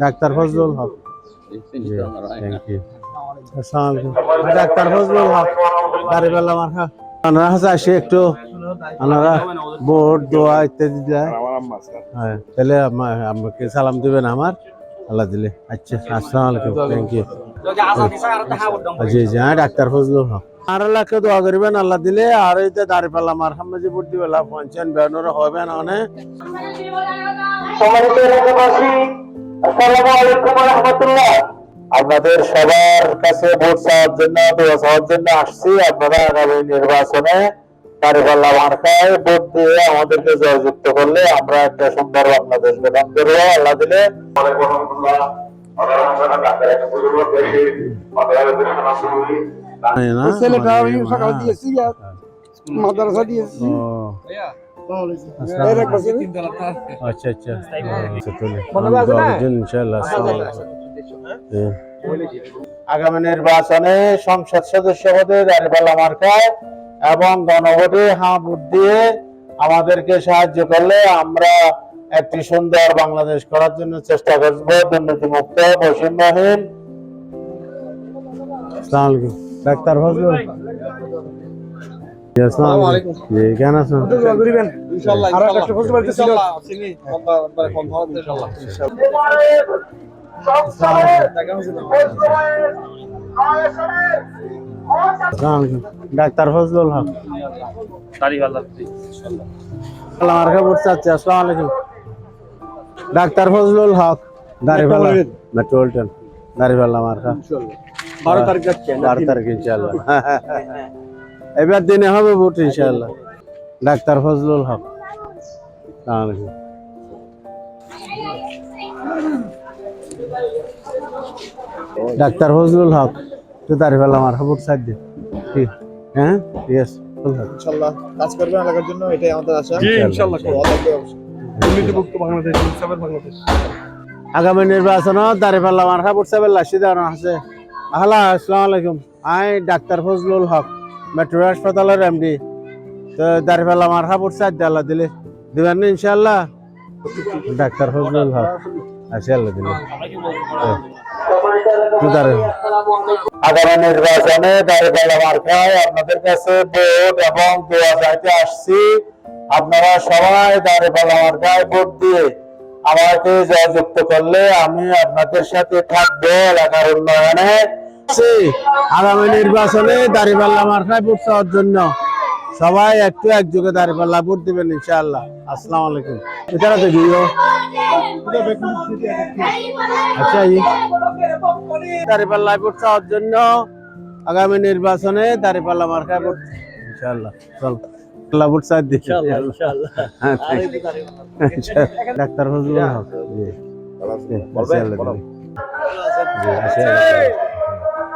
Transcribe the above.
Doctor Fazlul Haque. Thank you doctor Fazlul Haque দাঁড়িপাল্লা মার্কা ওনারা কাছে একটু। ওনারা ভোট দোয়া ইত্যাদি দেয়। হ্যাঁ তাহলে আমা- আমাকে সালাম দিবেন আমার। আল্লাহ দিলে। আচ্ছা আসসালামু আলাইকুম থ্যাংক ইউ জি জি হ্যাঁ ডাক্তার ফজলুল হক। আর আল্লাহকে দোয়া করবেন আল্লাহ দিলে। আর এই যে দাঁড়িপাল্লা মার সামনে যে ভোট দিবে পঞ্চায়েত বেড়ানোর হবে না অনেক। আসসালামু আলাইকুম রহমতুল্লাহ আপনাদের সবার কাছে ভোট চাওয়ার জন্য দোয়া চাওয়ার জন্য আসছি। আপনারা আগামী নির্বাচনে কারিপাল্লা মার্কায় ভোট দিয়ে আমাদেরকে জয়যুক্ত করলে আমরা একটা সুন্দর বাংলাদেশ গঠন করব। আল্লাহ দিলে। ছেলেটা মানে, সকালে। দিয়েছি মাদ্রাসা দিয়েছি। আচ্ছা আচ্ছা। আগামী নির্বাচনে সংসদ সদস্য পদে দাঁড়িপাল্লা মার্কায় এবং গণভোটে হ্যাঁ ভোট দিয়ে আমাদেরকে সাহায্য করলে আমরা একটি সুন্দর বাংলাদেশ করার জন্য চেষ্টা করব। দুর্নীতিমুক্ত বৈষম্যহীন। আসসালামু ডাক্তার ফজলুল। আছেন? ডাক্তার ফজলুল হক। ডাক্তার ফজলুল হক দাঁড়িপাল্লা মেট্রোপলিটন দাঁড়িপাল্লা মার্কা বারো তারিখ যাচ্ছে বারো তারিখ ইনশাল্লাহ এবার দিনে হবে ভোট ইনশাল্লাহ ডাক্তার ফজলুল হক। ডাক্তার ফজলুল হক তুই দাঁড়িপাল্লা মার্কা ভোট চাই দিন ঠিক হ্যাঁ? ঠিক আছে ফুল হাত। ইনশাল্লাহ কাজ করবেন এলাকার জন্য এটাই আমাদের আশা। ইনশাল্লাহ থাকবে দুর্নীতিমুক্ত বাংলাদেশ ইনসাফের বাংলাদেশ। আগামী নির্বাচন দাঁড়িপাল্লা মার্কা ভোট চাইবে লাসি দেওয়ানো আছে। আহলা আসসালামু আলাইকুম। আই ডাক্তার ফজলুল হক। মেট্রো হাসপাতালের এমডি তো মার্কা ভোট চাই দিয়ে আল্লাহ দিলে। দিবেন না ইনশাল্লাহ ডাক্তার ফজলুল হক। আল্লাহ দিলে। দাঁড়িয়ে আগামী নির্বাচনে মার্কায় আপনাদের কাছে ভোট এবং দোয়া চাইতে আসছি। আপনারা সবাই দাঁড়িপাল্লা মার্কায় ভোট দিয়ে। আমাকে জয়যুক্ত করলে আমি আপনাদের সাথে থাকব এলাকার উন্নয়নে। আগামী নির্বাচনে দাঁড়িপাল্লা মার্কায় ভোট চাওয়ার জন্য সবাই একটু একযোগে দাঁড়িপাল্লা ভোট দিবেন ইনশাআল্লাহ। আসসালামু আলাইকুম। এটা তো আচ্ছা জি দাঁড়িপাল্লা ভোট চাওয়ার জন্য আগামী নির্বাচনে দাঁড়িপাল্লা মার্কায় ভোট ইনশাআল্লাহ। চল হ্যাঁ, ডাক্তার হক। জি। জি,